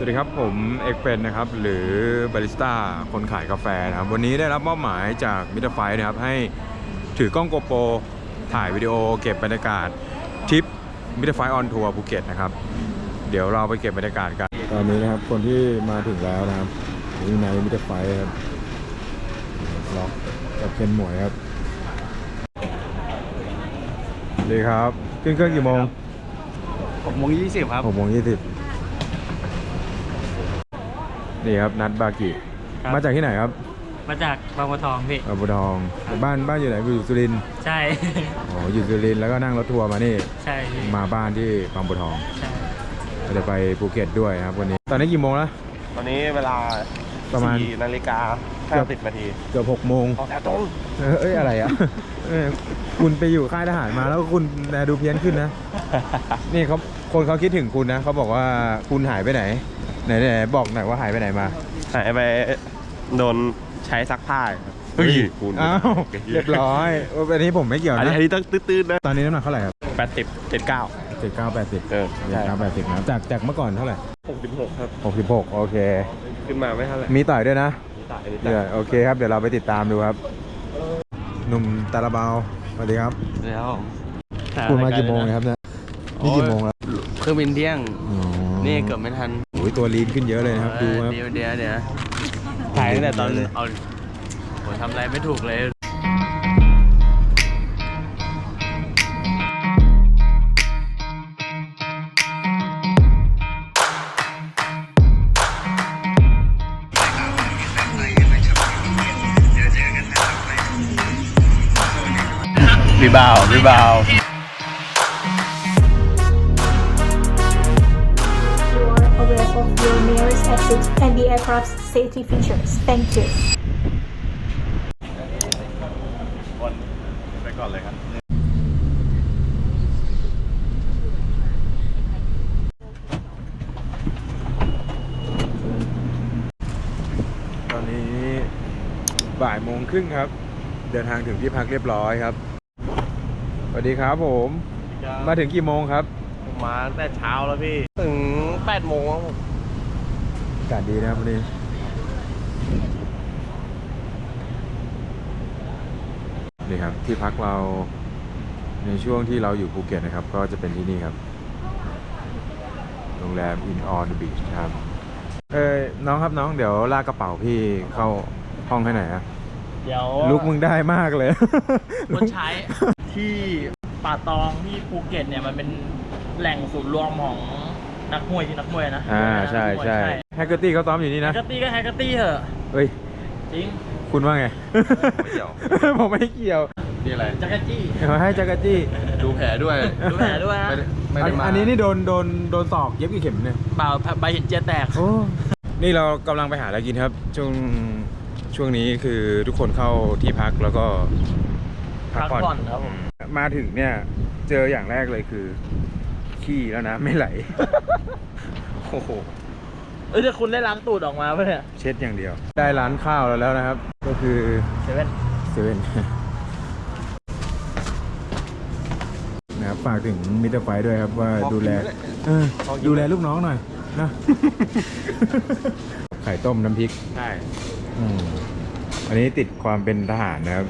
สวัสดีครับผมเอกเป็นนะครับหรือบาริสต้าคนขายกาแฟนะครับวันนี้ได้รับมอบหมายจากมิเตอร์ไฟนะครับให้ถือกล้องโกโปรถ่ายวิดีโอเก็บบรรยากาศทริปมิเตอร์ไฟออนทัวร์ภูเก็ตนะครับเดี๋ยวเราไปเก็บบรรยากาศกันตอนนี้นะครับคนที่มาถึงแล้วนะครับนี่ในมิเตอร์ไฟครับล็อกกับเคนหมวยครับดีครับขึ้นเครื่องกี่โมงหกโมงยี่สิบครับหกโมงยี่สิบ นี่ครับนัดบากิครับ มาจากที่ไหนครับมาจากบางบัวทองพี่ บางบัวทองบ้านบ้านอยู่ไหนอยู่สุรินทร์ใช่ อ๋ออยู่สุรินทร์แล้วก็นั่งรถทัวร์มานี่ใช่พี่มาบ้านที่บางบัวทองใช่เราจะไปภูเก็ตด้วยครับวันนี้ ตอนนี้กี่โมงแล้ว ตอนนี้เวลาประมาณสี่นาฬิกาเกือบห้าสิบนาทีเกือบหกโมงออกแถวตรงเออเอ้ยอะไรอะเออคุณไปอยู่ค่ายทหารมาแล้วคุณแลดูเพี้ยนขึ้นนะ นี่เขาคนเขาคิดถึงคุณนะเขาบอกว่าคุณหายไปไหน ไหนไหนบอกหน่อยว่าหายไปไหนมาหายไปโดนใช้ซักผ้าครับเฮ้ยคุณอ้าวเรียบร้อยเอออันนี้ผมไม่เกี่ยวอันนี้นะอันนี้ต้องตื้นๆนะตอนนี้น้ำหนักเท่าไหร่ครับแปดสิบเจ็ดเก้าเจ็ดเก้าแปดสิบเออเจ็ดเก้าแปดสิบนะจากจากเมื่อก่อนเท่าไหร่หกสิบหกครับ หกสิบหกโอเค ขึ้นมาไม่เท่าไหร่มีต่อยด้วยนะมีตายมีเดี๋ยวตายโอเคครับเดี๋ยวเราไปติดตามดูครับหนุ่มตาลาเบาสวัสดีครับแล้วคุณมากี่โมงครับเนี่ยนี่กี่โมงแล้วเครื่องบินเที่ยง อ๋อนี่เกือบไม่ทัน โอ้ยตัวลีนขึ้นเยอะเลยนะครับ ดูครับ เดี๋ยวเดี๋ยวเดี๋ยวถ่ายตั้งแต่ตอนเอาผมทำอะไรไม่ถูกเลยพี่บ่าวพี่บ่าว nearest exit and the aircraft's safety features. Thank you. ไปก่อนเลยครับตอนนี้บ่ายโมงครึ่งครับ เดินทางถึงที่พักเรียบร้อยครับ สวัสดีครับผม มาถึงกี่โมงครับ ผมมาตั้งแต่เช้าแล้วพี่ ถึงแปดโมงครับผมอากาศดีนะครับวันนี้นี่ครับที่พักเราในช่วงที่เราอยู่ภูเก็ตนะครับ ก็จะเป็นที่นี่ครับ โรงแรม In on the Beach ครับ เอ้ยน้องครับน้องเดี๋ยวลากกระเป๋าพี่เข้าห้องให้หน่อยนะเดี๋ยวลุกมึงได้มากเลยคนใช้ที่ป่าตองที่ภูเก็ตเนี่ยมันเป็นแหล่งศูนย์รวมของ นักมวยที่นักมวยนะอ่าใช่นักมวยใช่แฮกเกอร์ตี้เขาซ้อมอยู่นี่แฮนะกเกอร์ตี้ก็แฮกเกอร์ตี้เถอะ เฮ้ย จริง คุณว่าไง ไม่เกี่ยว ผมไม่เกี่ยวนี่อะไร จักรจี้ เอาให้จักรจี้ ดูแผลด้วยดูแผลด้วยนะไม่ได้มาอันนี้นี่โดนโดนโดนตอกเย็บกี่เข็มเนี่ย เปล่าใบเห็นเจียแตก โอ้ นี่เรากำลังไปหาอะไรกินครับ ช่วงช่วงนี้คือทุกคนเข้าที่พักแล้วก็พักผ่อนครับผม มาถึงเนี่ย เจออย่างแรกเลยคือ ขี้แล้วนะ ไม่ไหล โอ้โห เอ้ยแต่คุณได้ล้างตูดออกมาปะเนี่ยเช็ดอย่างเดียว ได้ร้านข้าวแล้วแล้วนะครับ ก็คือเซเว่นเซเว่นนะครับฝากถึงมิเตอร์ไฟด้วยครับว่าดูแลเออดูแลลูกน้องหน่อยนะไข่ต้มน้ำพริก ใช่ อืมอันนี้ติดความเป็นทหารนะครับ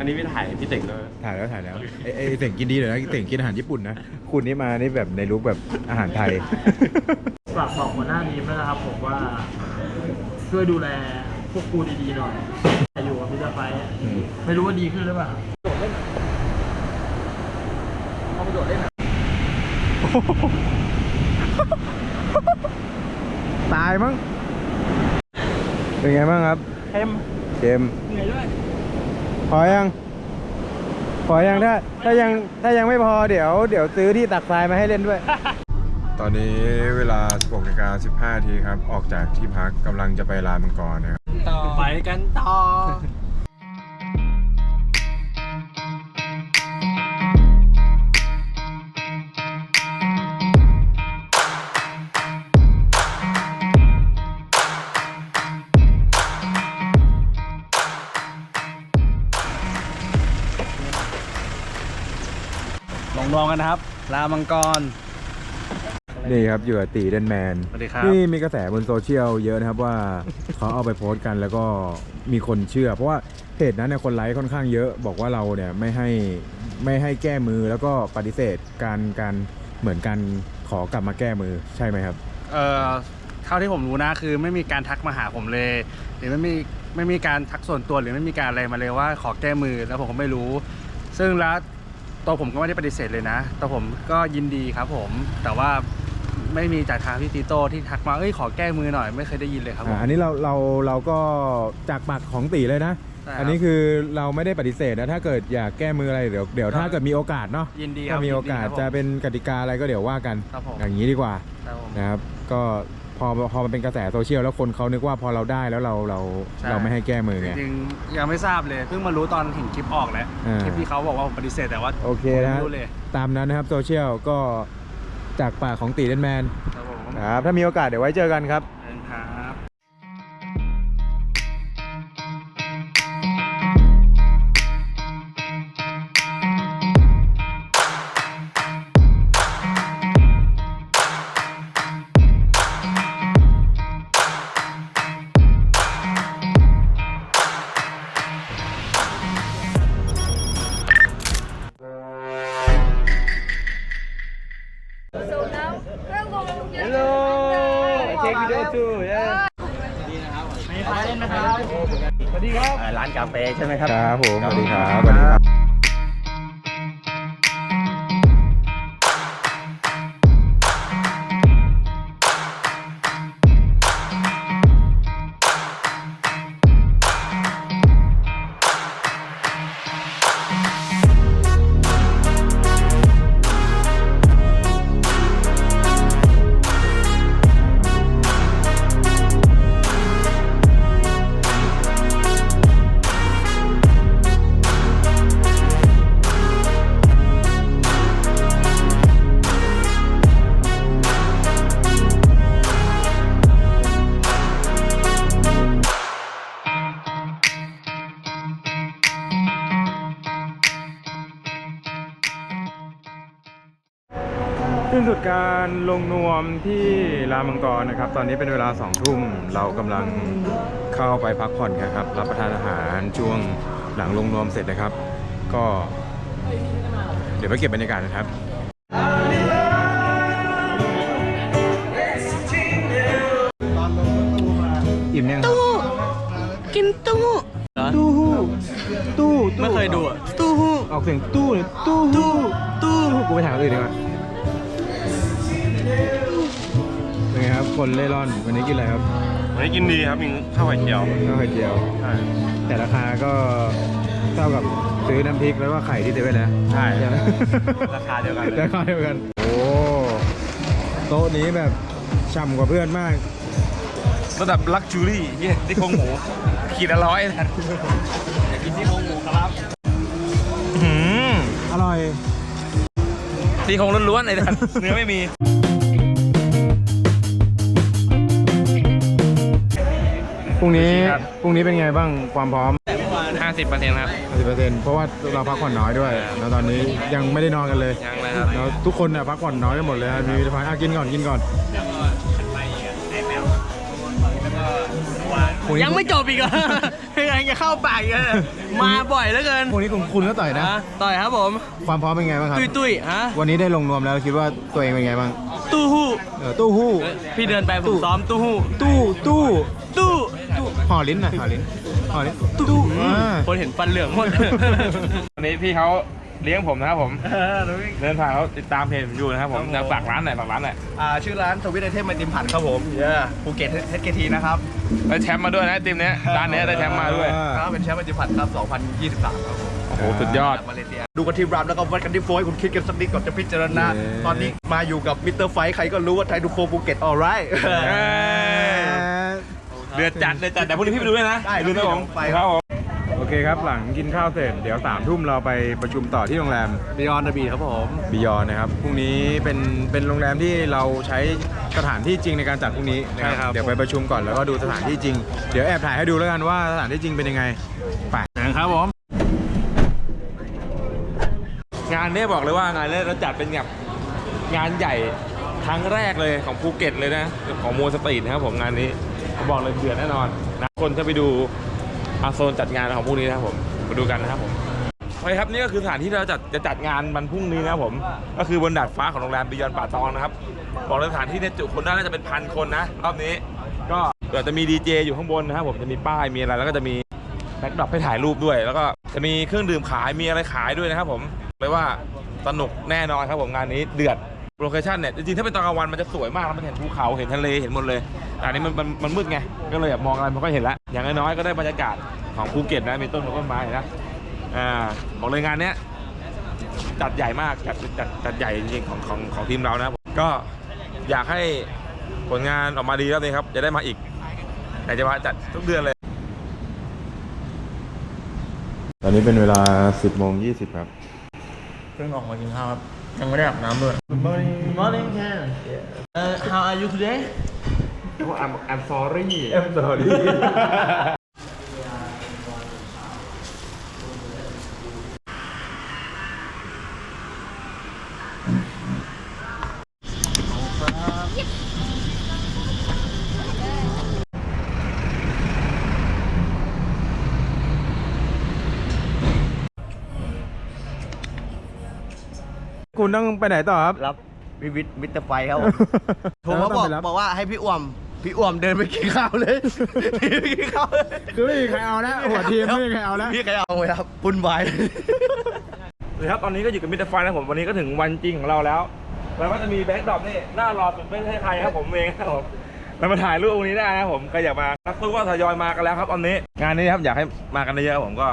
อันนี้พี่ถ่ายพี่เต่งด้วยถ่ายแล้วถ่ายแล้วไอ้ไอ้เต่งกินดีเลยนะเต่งกินอาหารญี่ปุ่นนะ คุณนี่มานี่แบบในลุคแบบอาหารไทย ฝากบอกหัวหน้าทีมด้วยนะครับผมว่าช่วยดูแลพวกกูดีๆหน่อยอยู่กับมิสเตอร์ไฟท์อืม ไม่รู้ว่าดีขึ้นหรือเปล่าโดดเล่นเขาไปโดดเล่นตายมั้งเป็นไงบ้างครับ เต็มเกมเหนื่อยด้วย พอยัง พอยังถ้าถ้ายังถ้ายังไม่พอเดี๋ยวเดี๋ยวซื้อที่ตักทรายมาให้เล่นด้วย ตอนนี้เวลา 16นาฬิกา15ทีครับ ออกจากที่พักกำลังจะไปลานมังกรนะครับไปกันต่อ ลองกันนะครับลามังกร นี่ครับอยู่กับตีเดนแมนสวัสดีครับ นี่มีกระแสบนโซเชียลเยอะนะครับว่า เขาเอาไปโพสต์กันแล้วก็มีคนเชื่อ เพราะว่าเพจนั้นเนี่ยคนไลค์ค่อนข้างเยอะ บอกว่าเราเนี่ยไม่ให้ไม่ให้แก้มือแล้วก็ปฏิเสธการการเหมือนการขอกลับมาแก้มือใช่ไหมครับ เอ่อเท่าที่ผมรู้นะคือไม่มีการทักมาหาผมเลย หรือไม่มีไม่มีการทักส่วนตัวหรือไม่มีการอะไรมาเลยว่าขอแก้มือแล้วผมก็ไม่รู้ ซึ่งแล้ว ตัวผมก็ไม่ได้ปฏิเสธเลยนะตัวผมก็ยินดีครับผมแต่ว่าไม่มีจากทางพี่ติโต้ที่ทักมาเอ้ยขอแก้มือหน่อยไม่เคยได้ยินเลยครับผม อ่าอันนี้เราเราเราก็จากปากของตีเลยนะ ใช่ครับอันนี้คือเราไม่ได้ปฏิเสธนะถ้าเกิดอยากแก้มืออะไรเดี๋ยวเดี๋ยวถ้าเกิดมีโอกาสเนาะยินดีคถ้ารับมีโอกาสยินดีจะครับผมเป็นกติกาอะไรก็เดี๋ยวว่ากัน ครับผม อย่างนี้ดีกว่าครับผม นะครับ ก็ พอพอมันเป็นกระแสโซเชียลแล้วคนเขานึกว่าพอเราได้แล้วเราเราใช่ เราไม่ให้แก้มือจไง ริงๆยังไม่ทราบเลยเพิ่งมารู้ตอนเห็นคลิปออกแล้วอ่า คลิปที่เขาบอกว่าผมปฏิเสธแต่ว่าโอเคผมนะไม่รู้เลยตามนั้นนะครับโซเชียลก็จากปากของตีเดนแมน ครับผม ครับถ้ามีโอกาสเดี๋ยวไว้เจอกันครับครับ กาแฟใช่ไหมครับ ครับผมสวัสดีครับสวัสดีครับ สิ้นสุดการลงนวมที่รามมังกรนะครับ ตอนนี้เป็นเวลาสองทุ่มเรากำลังเข้าไปพักผ่อนกันครับ รับประทานอาหารช่วงหลังลงนวมเสร็จนะครับ ก็ เดี๋ยวไปเก็บบรรยากาศนะครับอิ่มยังตู้กินตู้ตู้หู้ตู้ไม่เคยดูอะตู้หู้ออกเสียงตู้เลยตู้หู้ตู้กูไปถามคนอื่นดีกว่า ครับคนเล่ร่อน วันนี้กินอะไรครับวันนี้กินดีครับมีข้าวไข่เจียวข้าวไข่เจียว ใช่ แต่ราคาก็เท่ากับซื้อน้ำพริกแล้วก็ไข่ที่เซเว่นแล้วใช่ ไหมราคาเดียวกันเลย ราคาเดียวกัน โอ้โต๊ะนี้แบบช่ำกว่าเพื่อนมาก ระดับลักจูรี่เนี่ยที่โครงหมู ขีดละร้อยนะอยากกินที่โครงหมูครับหืมอร่อย ที่โครงล้วนๆเลยนะเนื้อไม่มี พรุ่งนี้ครับ พรุ่งนี้เป็นไงบ้างความพร้อม 50เปอร์เซ็นต์ครับ10%เพราะว่าเราพักผ่อนน้อยด้วยแล้วตอนนี้ยังไม่ได้นอนกันเลยยังเลยครับ แล้วทุกคนน่ะพักผ่อนน้อยกันหมดเลยครับมีวิตามินอะกินก่อนกินก่อนยังไม่จบอีกเหรอ ยังจะเข้าปากอีกเหรอมาบ่อยเหลือเกินพรุ่งนี้คุณคุณก็ต่อยนะนะต่อยครับผม ความพร้อมเป็นไงบ้างครับ ตุ้ยตุ้ยฮะวันนี้ได้ลงนวมแล้วคิดว่าตัวเองเป็นไงบ้างตู้หู้เออตู้หู้ พี่เดินไปผมซ้อมตู้หู้ตู้ตู้ตู้ ห่อลิ้นหน่อยห่อลิ้นห่อลิ้นตู้อ่าคนเห็นฟันเหลืองหมด วันนี้พี่เขาเลี้ยงผมนะครับผมเดินผ่านเขาติดตามเพจผมอยู่นะครับผมจะฝากร้านหน่อยฝากร้านหน่อยอ่าชื่อร้านสวิตไอเทมไอติมผัดครับผมเย้ภูเก็ตเฮดเกทีนะครับได้แชมป์มาด้วยนะทีมเนี้ยร้านเนี้ยได้แชมป์มาด้วยก็เป็นแชมป์ไอติมผัดครับ 2023 ครับผมโอ้โหสุดยอดมาเลเซียดูกันที่รามแล้วก็วัดกันที่โฟยคุณคิดกันสักนิดก่อนจะพิจารณา เย้ ตอนนี้มาอยู่กับมิสเตอร์ไฟท์ใครก็รู้ว่าไทยดูโฟภูเก็ตออไร เดือดจัดเดือดจัดแต่พรุ่งนี้พี่ไปดูด้วยนะได้ดูนะผมไปครับครับผมโอเคครับ หลังกินข้าวเสร็จ เดี๋ยวสามทุ่มเราไปประชุมต่อที่โรงแรมบิออนดบีครับผมบิยอนนะครับ พรุ่งนี้เป็นเป็นโรงแรมที่เราใช้สถานที่จริงในการจัดพรุ่งนี้นะคใช่ครัรับ บ เดี๋ยวไปประชุมก่อนแล้วก็ดูสถานที่จริง เดี๋ยวแอบถ่ายให้ดูแล้วกันว่าสถานที่จริงเป็นยังไง ไปครับผม งานเนี้ยบอกเลยว่างานเนี้ยเราจัดเป็นแบบงานใหญ่ครั้งแรกเลยของภูเก็ตเลยนะ ของโมสตรีทนะครับผมงานนี้ ผมบอกเลยเดือดแน่นอนนะคนจะไปดูอาโซนจัดงานของพวกนี้นะครับผมมาดูกันนะครับผมโอเคครับนี่ก็คือสถานที่ที่เราจัดจะจัดงานวันพรุ่งนี้นะครับผม ก็คือบนดาดฟ้าของโรงแรมบิยอนป่าตองนะครับบอกเลยสถานที่เนี่ยจุคนได้น่าจะเป็นพันคนนะรอบนี้ ก็เดี๋ยวจะมีดีเจอยู่ข้างบนนะครับผมจะมีป้ายมีอะไรแล้วก็จะมีแบ็กดรอปให้ถ่ายรูปด้วย แล้วก็จะมีเครื่องดื่มขายมีอะไรขายด้วยนะครับผมเลยว่าสนุกแน่นอนครับผมงานนี้เดือดโลเคชั่นเนี่ยจริงๆถ้าเป็นตอนกลางวันมันจะสวยมากมันเห็นภูเขาเห็นทะเลเห็นหมดเลย แต่อันนี้มันมันมันมืดไง ก็เลยแบบมองอะไรไม่ค่อยเห็นละ อย่างน้อยๆก็ได้บรรยากาศของภูเก็ตนะมีต้นไม้ต้นไม้นะ อ่า บอกเลยงานเนี้ยจัดใหญ่มากจัดจัดจัดใหญ่จริงๆของของของทีมเรานะครับก็อยากให้ผลงานออกมาดีแล้วนี่ครับ จะได้มาอีกแต่จะมาจัดทุกเดือนเลย ตอนนี้เป็นเวลา 10โมง20 ครับ เพิ่งออกมากินข้าวครับ ยังไม่ได้อาบน้ำด้วย Good morning Good morning Ken uh, How are you today I'm I'm sorry I'm sorry คุณต้องไปไหนต่อครับ รับวิวิทมิตรไฟครับผม โทรมาบอกบอกว่าให้พี่อ้วม พี่อ้วมเดินไปกินข้าวเลยไปกินข้าวเลยคือไม่มีใครเอาแล้วหัวทีมไม่มีใครเอาแล้ว พี่ใครเอาไว้ครับปุ่นวายเลยครับตอนนี้ก็อยู่กับมิสเตอร์ไฟนะผมวันนี้ก็ถึงวันจริงของเราแล้วแล้วก็จะมีแบ็คดรอปนี่หน้ารอสุดไม่ใช่ใครครับผมเองครับผมเรามาถ่ายรูปตรงนี้ได้นะครับผมใครอยากมานักตู้ก็ทยอยมากันแล้วครับตอนนี้ งานนี้ครับอยากให้มากันเยอะๆครับผมก็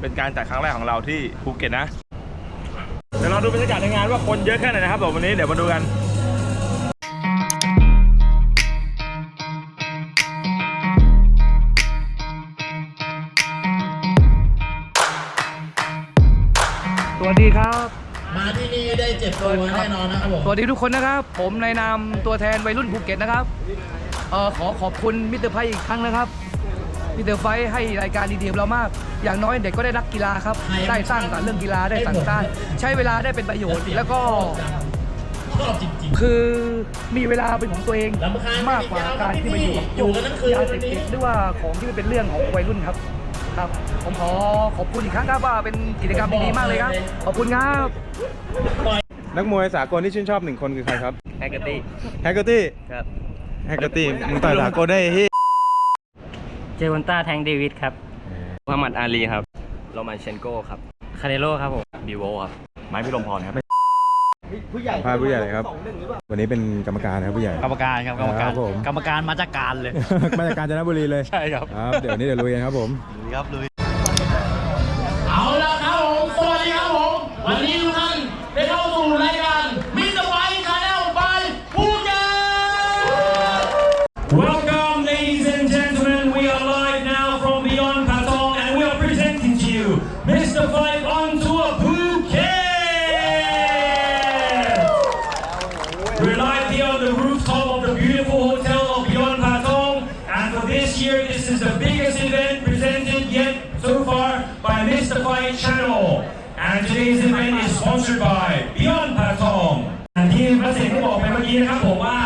เป็นการจัดครั้งแรกของเราที่ภูเก็ตนะเดี๋ยวเราดูบรรยากาศในงานว่าคนเยอะแค่ไหนนะครับผมวันนี้เดี๋ยวมาดูกัน สวัสดีครับ มาที่นี่ได้เจ็บตัวแน่นอนนะครับผมสวัสดีทุกคนนะครับ ผมในนามตัวแทนวัยรุ่นภูเก็ตนะครับเอ่อขอขอบคุณมิสเตอร์ไฟอีกครั้งนะครับมิสเตอร์ไฟให้รายการดีๆกับเรามาก อย่างน้อยเด็กก็ได้รักกีฬาครับ ได้สร้างสรรค์เรื่องกีฬาได้สั่งสร้างใช้เวลาได้เป็นประโยชน์ แล้วก็ชอบจริงคือมีเวลาเป็นของตัวเองรำคาญมากกว่าการที่ไปอยู่กับอยู่กันทั้งคืนยาเสพติดหรือว่าของที่มันเป็นเรื่องของวัยรุ่นครับ ครับผมขอขอบคุณอีกครั้งครับว่าเป็นกิจกรรมดีๆมากเลยครับ ขอบคุณครับนักมวยสากลที่ชื่นชอบหนึ่งคนคือใครครับแฮกเกอร์ตี้แฮกเกอร์ตี้ครับแฮกเกอร์ตี้มึงต่อยสากลได้ที่เจวันต้าแทงเดวิดครับมุฮัมมัดอาลีครับโรมันเชนโกครับคาเนโลครับผมบิโวครับไม้พิรมพรครับ พาผู้ใหญ่เลยครับ วันนี้เป็นกรรมการนะครับผู้ใหญ่ กรรมการครับกรรมการครับผม กรรมการมาจากการเลย มาจากกาญจนบุรีเลย ใช่ครับ ครับ เดี๋ยวนี้เดี๋ยวลุยกันครับผมเอา so far by Mr. Five Channel. And today's event is sponsored by Beyond Patong. อย่างที่พระเสกได้บอกไปเมื่อกี้นะครับผมว่า